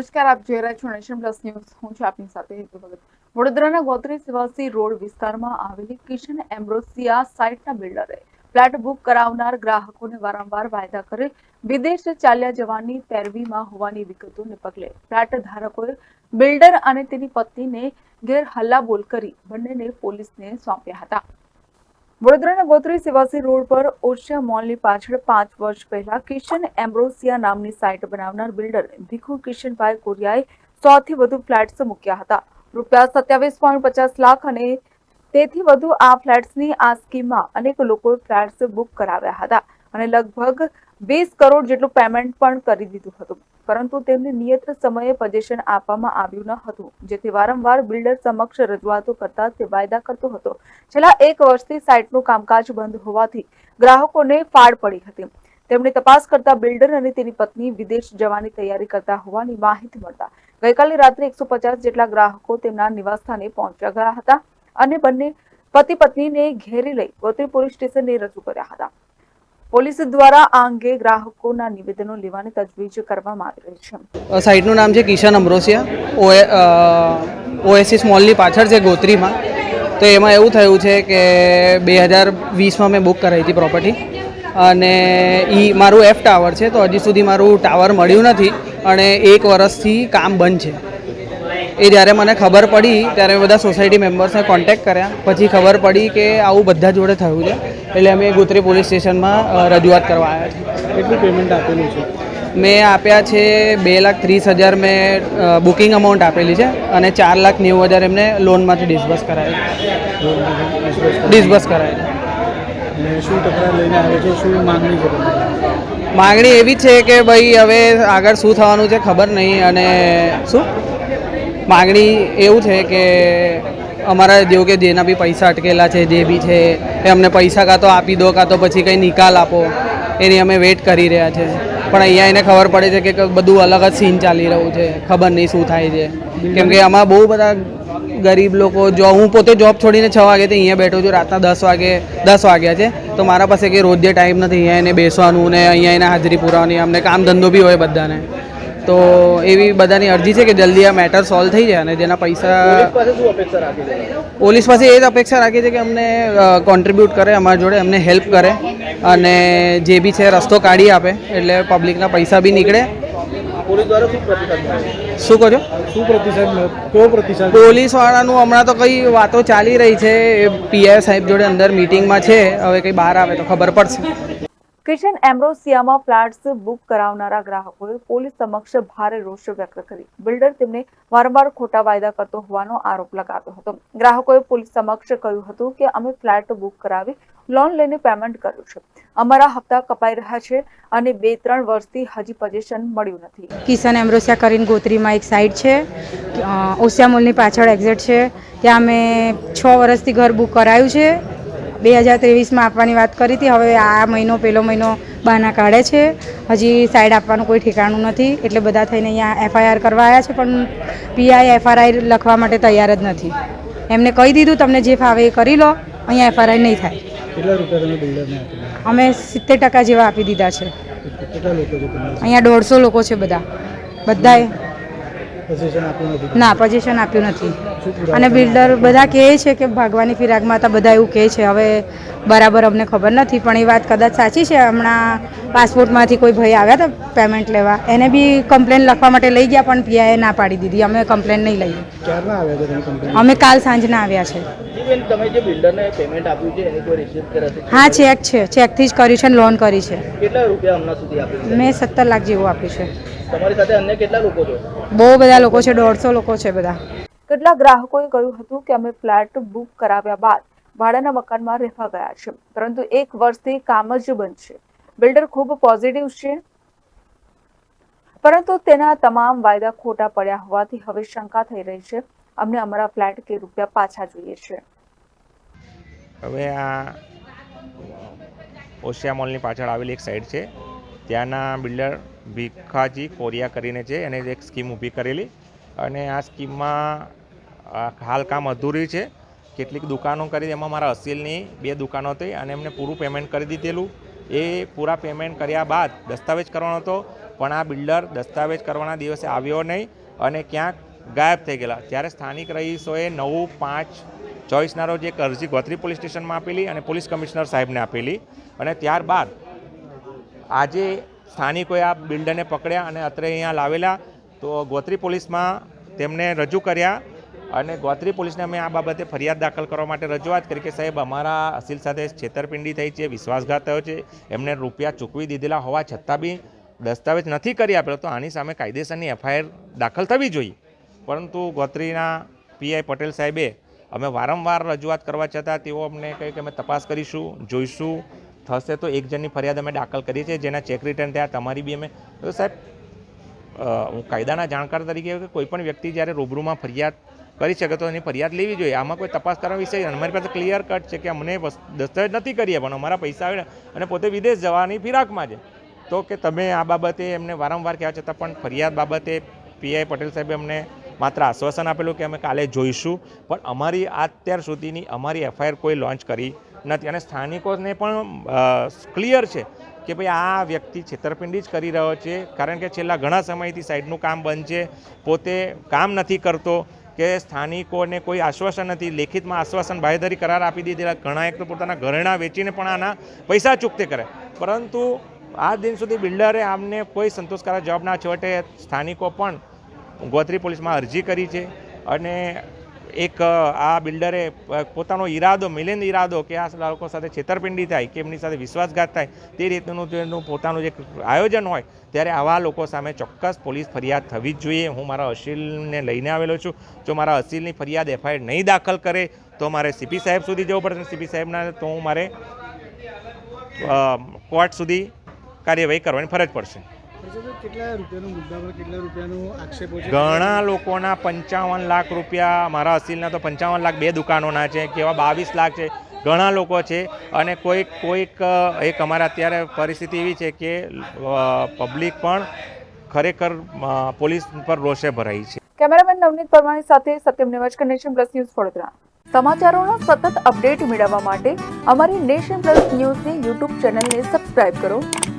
નમસ્કાર, આપ જોઈ રહ્યા છો નેશન પ્લસ ન્યૂઝ. હું છું આપની સાથે હેતુ ભગત. વડોદરાના ગોત્રી સિવાસી રોડ વિસ્તારમાં આવેલી કિશન એમ્બ્રોસિયા સાઇટના બિલ્ડરે ફ્લેટ બુક કરાવનાર ગ્રાહકોને વારંવાર વાયદા કરે વિદેશ ચાલ્યા જવાની પેરવીમાં હોવાની વિગતોને પગલે ફ્લેટ ધારકોએ બિલ્ડર અને તેની પત્નીને ગેરહલ્લાબોલ કરી બંનેને પોલીસને સોંપ્યા હતા. વડોદરાના ગોત્રી સેવાસી રોડ પર ઓશિયા મોલની પાછળ પાંચ વર્ષ પહેલા કિશન એમ્બ્રોસિયા નામની સાઇટ બનાવનાર બિલ્ડર ભીખુ કિશનભાઈ કોરિયાએ સોથી વધુ ફ્લેટ્સ મૂક્યા હતા. રૂપિયા સત્યાવીસ પોઈન્ટ પચાસ લાખ અને તેથી વધુ આ ફ્લેટ્સની આ સ્કીમમાં અનેક લોકોએ ફ્લેટ્સ બુક કરાવ્યા હતા અને લગભગ વીસ કરોડ જેટલું પેમેન્ટ પણ કરી દીધું હતું. પરંતુ તેમને નિયત સમયે પજેશન આપવામાં આવ્યું ન હતું, જેથી વારંવાર બિલ્ડર સમક્ષ રજૂઆતો કરતા તે વાયદા કરતો હતો. છેલ્લા એક વર્ષથી સાઇટનું કામકાજ બંધ હોવાથી ગ્રાહકોને ફાળ પડી હતી. તેમણે તપાસ કરતા બિલ્ડર અને તેની પત્ની વિદેશ જવાની તૈયારી કરતા હોવાની માહિતી મળતા ગઈકાલે રાત્રે એકસો જેટલા ગ્રાહકો તેમના નિવાસસ્થાને પહોંચ્યા ગયા હતા અને બંને પતિ પત્નીને ઘેરી લઈ ગોત્રી પોલીસ સ્ટેશને રજૂ કર્યા હતા. પોલીસ દ્વારા આ અંગે ગ્રાહકોના નિવેદનો લેવાની તજવીજ કરવામાં આવી રહી છે. સાઇટનું નામ છે કિશન અમરોસિયા. ઓએ ઓએસિસ મોલની પાછળ છે ગોત્રીમાં. તો એમાં એવું થયું છે કે બે હજાર વીસમાં મેં બુક કરાવી હતી પ્રોપર્ટી. અને એ મારું એફ ટાવર છે, તો હજી સુધી મારું ટાવર મળ્યું નથી. અને એક વર્ષથી કામ બંધ છે. એ જ્યારે મને ખબર પડી ત્યારે બધા સોસાયટી મેમ્બર્સને કોન્ટેક્ટ કર્યા. પછી ખબર પડી કે આવું બધા જોડે થયું છે. એટલે અમે ગોત્રી પોલીસ સ્ટેશનમાં રજૂઆત કરવા આવ્યા છીએ. કેટલું પેમેન્ટ આપેલું છે? મેં આપ્યા છે બે લાખ ત્રીસ હજાર મેં બુકિંગ અમાઉન્ટ આપેલી છે અને ચાર લાખ નેવું હજાર એમને લોનમાંથી ડિસ્બસ કરાવી ડિસ્બસ કરાવી શું તકરાર લઈને આવે છે? શું માંગણી છે માગણી એવી છે કે ભાઈ હવે આગળ શું થવાનું છે ખબર નહીં અને શું? માગણી એવું છે કે અમારા જેવું કે જેના બી પૈસા અટકેલા છે, જે બી છે, એ અમને પૈસા કાં તો આપી દો, કાં તો પછી કંઈ નિકાલ આપો, એની અમે વેઇટ કરી રહ્યા છે. પણ અહીંયા એને ખબર પડે છે કે બધું અલગ જ સીન ચાલી રહ્યું છે, ખબર નહીં શું થાય છે. કેમ કે આમાં બહુ બધા ગરીબ લોકો, જો હું પોતે જોબ છોડીને છ વાગેથી અહીંયા બેઠો છું, રાતના દસ વાગે, દસ વાગ્યા છે, તો મારા પાસે કંઈ રોજ ટાઈમ નથી, અહીંયા એને બેસવાનું ને અહીંયા એને હાજરી પુરાવાની, અમને કામ ધંધો બી હોય બધાને. તો એવી બધાની અરજી છે કે જલ્દી આ મેટર સોલ્વ થઈ જાય અને જેના પૈસા પાસે શું અપેક્ષા રાખી છે? પોલીસ પાસે એ જ અપેક્ષા રાખી છે કે અમને કોન્ટ્રીબ્યુટ કરે અમારા જોડે અમને હેલ્પ કરે અને જે બી છે રસ્તો કાઢી આપે એટલે પબ્લિકના પૈસા બી નીકળે. શું પ્રતિસાદ મળે? શું કહો છો? શું પ્રતિસાદ મળ્યો? પોલીસ વાળાનું હમણાં તો કઈ વાતો ચાલી રહી છે પીઆઈ સાહેબ જોડે અંદર મિટિંગમાં છે હવે કંઈ બહાર આવે તો ખબર પડશે. કિશન એમ્બ્રોસિયામાં ફ્લેટ્સ બુક કરાવનારા ગ્રાહકોએ પોલીસ સમક્ષ ભારે રોષ વ્યક્ત કરી. બિલ્ડર તેમને વારંવાર ખોટા વાયદા કરતો હોવાનો આરોપ લગાવ્યો હતો. ગ્રાહકોએ પોલીસ સમક્ષ કહ્યું હતું કે, અમે ફ્લેટ બુક કરાવી લોન લઈને પેમેન્ટ કર્યું છે. અમારા હપ્તા કપાઈ રહ્યા છે અને બે ત્રણ વર્ષથી હજી પોઝિશન મળ્યું નથી. કિશન એમ્બ્રોસિયા કરીને ગોત્રીમાં એક સાઇટ છે. ઓસિયા મોલની પાછળ એક્ઝેટ છે. ત્યાં અમે છ વર્ષથી ઘર બુક કરાયું છે. બે હજાર ત્રેવીસમાં આપવાની વાત કરી હતી. હવે આ મહિનો પહેલો મહિનો બહાના કાઢે છે. હજી સાઈડ આપવાનું કોઈ ઠેકાણું નથી. એટલે બધા થઈને અહીંયા એફઆઈઆર કરવા આવ્યા છે પણ પીઆઈ એફઆરઆઈ લખવા માટે તૈયાર જ નથી. એમને કહી દીધું તમને જે ફાવે એ કરી લો. અહીંયા એફઆરઆઈ નહીં થાય. અમે સિત્તેર ટકા જેવા આપી દીધા છે. અહીંયા દોઢસો લોકો છે બધા. બધાએ ના પોઝિશન આપ્યું નથી. અને બિલ્ડર બધા કહે છે કે ભાગવાની ફિરાકમાં હતા બધા એવું કહે છે. હવે બરાબર અમને ખબર નથી પણ એ વાત કદાચ સાચી છે. હમણાં પાસપોર્ટમાંથી કોઈ ભાઈ આવ્યા હતા પેમેન્ટ લેવા. એને બી કમ્પ્લેન લખવા માટે લઈ ગયા પણ પીઆઈએ ના પાડી દીધી. અમે કમ્પ્લેન નહીં લઈએ. અમે કાલ સાંજના આવ્યા છે. બેન તમે જે બિલ્ડરને પેમેન્ટ આપ્યું છે એની કોઈ રિસિપ્ટ કરે છે? હા ચેક છે. ચેકથી જ કર્યું છે અને લોન કરી છે. કેટલા રૂપિયા હમણાં સુધી આપ્યું મેં સત્તર લાખ જેવું આપ્યું છે. તમારી સાથે અન્ય કેટલા લોકો છે? બહુ બધા લોકો છે દોઢસો લોકો છે બધા. કેટલાક ગ્રાહકોએ કહ્યું હતું કે અમે ફ્લેટ બુક કરાવ્યા બાદ ભાડાના મકાનમાં રહેવા ગયા છે. પરંતુ એક વર્ષથી કામ જ બંધ છે. બિલ્ડર ખૂબ પોઝિટિવ છે. પરંતુ તેના તમામ વાયદા ખોટા પડ્યા હોવાથી હવે શંકા થઈ રહી છે. અમને અમારા ફ્લેટ કે રૂપિયા પાછા જોઈએ છે. હવે આ ઓશિયા મોલની પાછળ આવેલી એક સાઈડ છે. ત્યાંના બિલ્ડર ભીખાજી કોરિયા કરીને છે. એને એક સ્કીમ ઊભી કરેલી. અને આ સ્કીમમાં હાલ કામ અધૂરી છે. કેટલીક દુકાનો કરી એમાં મારા અસીલની બે દુકાનો હતી અને એમને પૂરું પેમેન્ટ કરી દીધેલું. એ પૂરા પેમેન્ટ કર્યા બાદ દસ્તાવેજ કરવાનો હતો, પણ આ બિલ્ડર દસ્તાવેજ કરવાના દિવસે આવ્યો નહીં અને ક્યાંક ગાયબ થઈ ગયેલા. ત્યારે સ્થાનિક રહીશોએ નવું પાંચ ચોવીસના રોજ એક અરજી ગોત્રી પોલીસ સ્ટેશનમાં આપેલી અને પોલીસ કમિશનર સાહેબને આપેલી. અને ત્યારબાદ આજે સ્થાનિકોએ આ બિલ્ડરને પકડ્યા અને અત્રે અહીંયા લાવેલા. તો ગોત્રી પોલીસમાં તેમને રજૂ કર્યા અને ગોત્રી પોલીસને અમે આ બાબતે ફરિયાદ દાખલ કરવા માટે રજૂઆત કરી કે સાહેબ, અમારા અસીલ સાથે છેતરપિંડી થઈ છે, વિશ્વાસઘાત થયો છે. એમને રૂપિયા ચૂકવી દીધેલા હોવા છતાં બી દસ્તાવેજ નથી કરી આપેલો તો આની સામે કાયદેસરની એફઆઈઆર દાખલ થવી જોઈએ. પરંતુ ગોત્રીના પીઆઈ પટેલ સાહેબે અમે વારંવાર રજૂઆત કરવા છતાં તેઓ અમને કહે કે અમે તપાસ કરીશું, જોઈશું. થશે તો એક જણની ફરિયાદ અમે દાખલ કરી છે જેના ચેક રિટર્ન થયા, તમારી બી અમે તો સાહેબ હું કાયદાના જાણકાર તરીકે કોઈપણ કોઈ પણ વ્યક્તિ જ્યારે રૂબરૂમાં ફરિયાદ કરી શકે તો એની ફરિયાદ લેવી જોઈએ. આમાં કોઈ તપાસ કરવા વિષય અમારી પાસે ક્લિયર કટ છે કે અમને દસ્તાવેજ નથી કરીએ, પણ અમારા પૈસા આવ્યા અને પોતે વિદેશ જવાની ફિરાકમાં છે. તો કે તમે આ બાબતે એમને વારંવાર કહેવા છતાં પણ ફરિયાદ બાબતે પીઆઈ પટેલ સાહેબે અમને માત્ર આશ્વાસન આપેલું કે અમે કાલે જોઈશું. પણ અમારી અત્યાર સુધીની અમારી એફઆઈઆર કોઈ લોન્ચ કરી નથી. અને સ્થાનિકોને પણ ક્લિયર છે કે ભાઈ આ વ્યક્તિ છેતરપિંડી જ કરી રહ્યો છે. કારણ કે છેલ્લા ઘણા સમયથી સાઈડનું કામ બંધ છે. પોતે કામ નથી કરતો. કે સ્થાનિકોને કોઈ આશ્વાસન નથી. લેખિતમાં આશ્વાસન બાહેધરી કરાર આપી દીધેલા. ઘણા એક તો પોતાના ઘરેણા વેચીને પણ આના પૈસા ચૂકતે કરે. પરંતુ આ દિન સુધી બિલ્ડરે આમને કોઈ સંતોષકારક જવાબ ના છેવટે સ્થાનિકો પણ ગોત્રી પોલીસમાં અરજી કરી છે. અને એક આ બિલ્ડરે પોતાનો ઈરાદો મિલિંદ ઈરાદો કે આ લોકો સાથે છેતરપિંડી થાય, કે એમની સાથે વિશ્વાસઘાત થાય, તે રીતનું તેનું પોતાનું જે આયોજન હોય, ત્યારે આવા લોકો સામે ચોક્કસ પોલીસ ફરિયાદ થવી જ જોઈએ. હું મારા અસીલને લઈને આવેલો છું. જો મારા અસીલની ફરિયાદ એફઆઈઆર નહીં દાખલ કરે, તો મારે સીપી સાહેબ સુધી જવું પડશે. સીપી સાહેબના, તો હું મારે કોર્ટ સુધી કાર્યવાહી કરવાની ફરજ પડશે. અચ્છા, તો કેટલા રૂપિયાનો મુદ્દા પર કેટલા રૂપિયાનો આક્ષેપો છે? ઘણા લોકોના પંચાવન લાખ રૂપિયા મારા અસીલના તો પંચાવન લાખ બે દુકાનોના છે કેવા બાવીસ લાખ છે ઘણા લોકો છે. અને કોઈક કોઈક એક અમારા અત્યારે પરિસ્થિતિ એવી છે કે પબ્લિક પણ ખરેખર પોલીસ પર રોષે ભરાઈ છે. કેમેરામેન નવનીત પરમાણી સાથે Satyam Nevajkar connection plus news Vadodara. સમાચારોનો સતત અપડેટ મેળવવા માટે અમારી નેશન પ્લસ ન્યૂઝની યુટ્યુબ ચેનલને સબસ્ક્રાઇબ કરો.